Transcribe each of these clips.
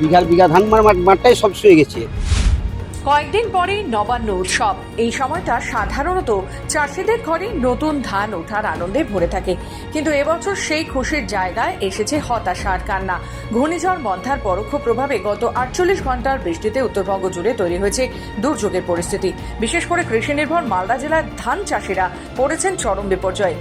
বিঘার বিঘা ধান মাঠটাই সব শুয়ে গেছে। কয়েকদিন পরেই নবান্ন উৎসব। এই সময়টা সাধারণত চাষিদের ঘরে নতুন ধান ওঠার আনন্দে ভরে থাকে। কিন্তু এবছর সেই খুশির জায়গায় এসেছে হতাশার কান্না। ঘূর্ণিঝড়, মন্থার পরোক্ষ প্রভাবে গত আটচল্লিশ ঘণ্টার বৃষ্টিতে উত্তরবঙ্গ জুড়ে তৈরি হয়েছে দুর্যোগের পরিস্থিতি। বিশেষ করে কৃষি নির্ভর মালদা জেলার ধান চাষিরা পড়েছেন চরম বিপর্যয়।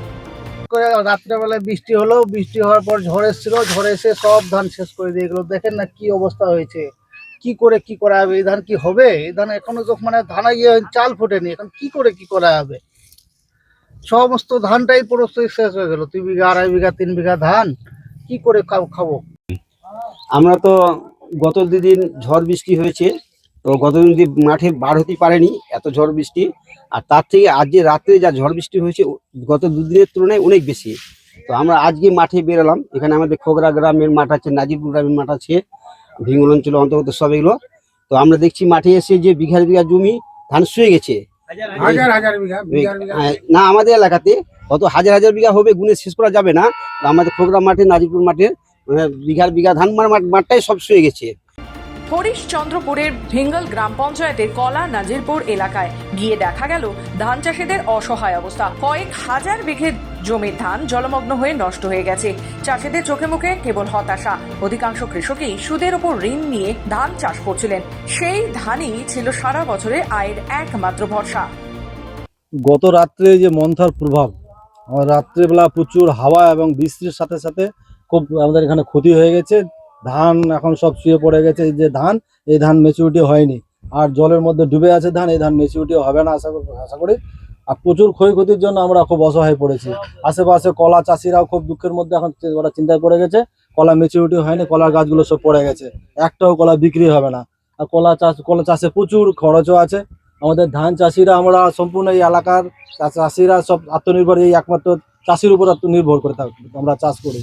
করে রাত্রেবেলায় বৃষ্টি হলো, বৃষ্টি হওয়ার পর ঝড় এসেছিল, ঝড় এসে সব ধান শেষ করে দিয়ে গেলো। দেখেন না কি অবস্থা হয়েছে। কি করে কি করা হবে? এই ধান কি হবে? এই ধান এখনও তো মানে ধানা গিয়ে চাল ফোটেনি, এখন কি করে কি করা হবে? সমস্ত ধানটাই পুরো শেষ হয়ে গেল। দুই বিঘা, আড়াই বিঘা, তিন বিঘা ধান, কি করে খাব? আমরা তো গত দুদিন ঝড় বৃষ্টি হয়েছে। তো গত দিন মাঠে বার হতে পারেনি এত ঝড় বৃষ্টি আর তার থেকে আজ যে রাত্রে যা ঝড় বৃষ্টি হয়েছে গত দুদিনের তুলনায় অনেক বেশি। তো আমরা আজকে মাঠে বেরোলাম এখানে আমাদের খোগরা গ্রামের মাঠ আছে নাজিরপুর গ্রামের মাঠ আছে ভিঙ্গল অঞ্চল অন্তর্গত সব এগুলো। তো আমরা দেখছি মাঠে এসে যে বিঘার বিঘা জমি ধান শুয়ে গেছে। আহ, না আমাদের এলাকাতে কত হাজার হাজার বিঘা হবে গুনে শেষ করা যাবে না। আমাদের খোগরা মাঠে নাজিরপুর মাঠে মানে বিঘার বিঘা ধান মাঠ মাঠটাই সব শুয়ে গেছে। হরিশচন্দ্রপুরের ভিঙ্গল গ্রাম পঞ্চায়েতের কলা নাজিরপুর এলাকায়। গিয়ে দেখা গেল, ধান চাষিদের অসহায় অবস্থা। কয়েক হাজার বিঘে জমির ধান জলমগ্ন হয়ে নষ্ট হয়ে গেছে। চাষিদের চোখে মুখে কেবল হতাশা। অধিকাংশ কৃষকই সুদের উপর ঋণ নিয়ে ধান চাষ করছিলেন। সেই ধানই ছিল সারা বছরে আয়ের একমাত্র ভরসা। গত রাত্রে যে মন্থার প্রভাব রাত্রেবেলা প্রচুর হাওয়া এবং বৃষ্টির সাথে সাথে খুব আমাদের এখানে ক্ষতি হয়ে গেছে। ধান এখন সব শুয়ে পড়ে গেছে যে ধান, এই ধান মেচিউরিটি হয়নি। আর জলের মধ্যে ডুবে আছে ধান, এই ধান মেচিউরিটি হবে না, আশা করি আশা করি। আর প্রচুর ক্ষয়ক্ষতির জন্য আমরা খুব অসহায় পড়েছি। আশেপাশে কলা চাষিরাও খুব দুঃখের মধ্যে এখন ওরা চিন্তায় পড়ে গেছে। কলা মেচিউরিটি হয়নি, কলার গাছগুলো সব পড়ে গেছে। একটাও কলা বিক্রি হবে না। আর কলা চাষ, কলা চাষে প্রচুর খরচও আছে। আমাদের ধান চাষিরা আমরা সম্পূর্ণ এই এলাকার চাষিরা সব আত্মনির্ভর, এই একমাত্র চাষির উপর আত্মনির্ভর করে থাকি আমরা চাষ করি।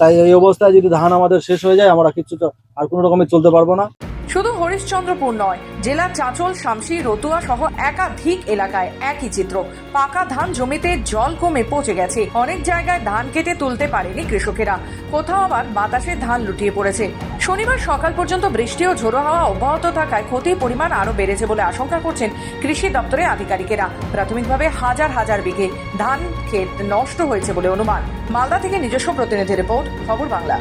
তাই এই অবস্থায় যদি ধান আমাদের শেষ হয়ে যায়, আমরা কিছু আর কোনো রকমে চলতে পারব না। শুধু হরিশ্চন্দ্রপুর নয়, জেলা চাঁচল, শামসি, রতুয়া সহ একাধিক এলাকায় একই চিত্র। পাকা ধান জমিতে জল কমে পচে গেছে। অনেক জায়গায় ধান কেটে তুলতে পারেনি কৃষকেরা। কোথাও আবার বাতাসে ধান লুটিয়ে পড়েছে। শনিবার সকাল পর্যন্ত বৃষ্টি ও ঝোড়ো হাওয়া অব্যাহত থাকায় ক্ষতির পরিমাণ আরও বেড়েছে বলে আশঙ্কা করছেন কৃষি দপ্তরের আধিকারিকেরা। প্রাথমিকভাবে হাজার হাজার বিঘে ধান ক্ষেত নষ্ট হয়েছে বলে অনুমান। মালদা থেকে নিজস্ব প্রতিনিধি রিপোর্ট, খবর বাংলা।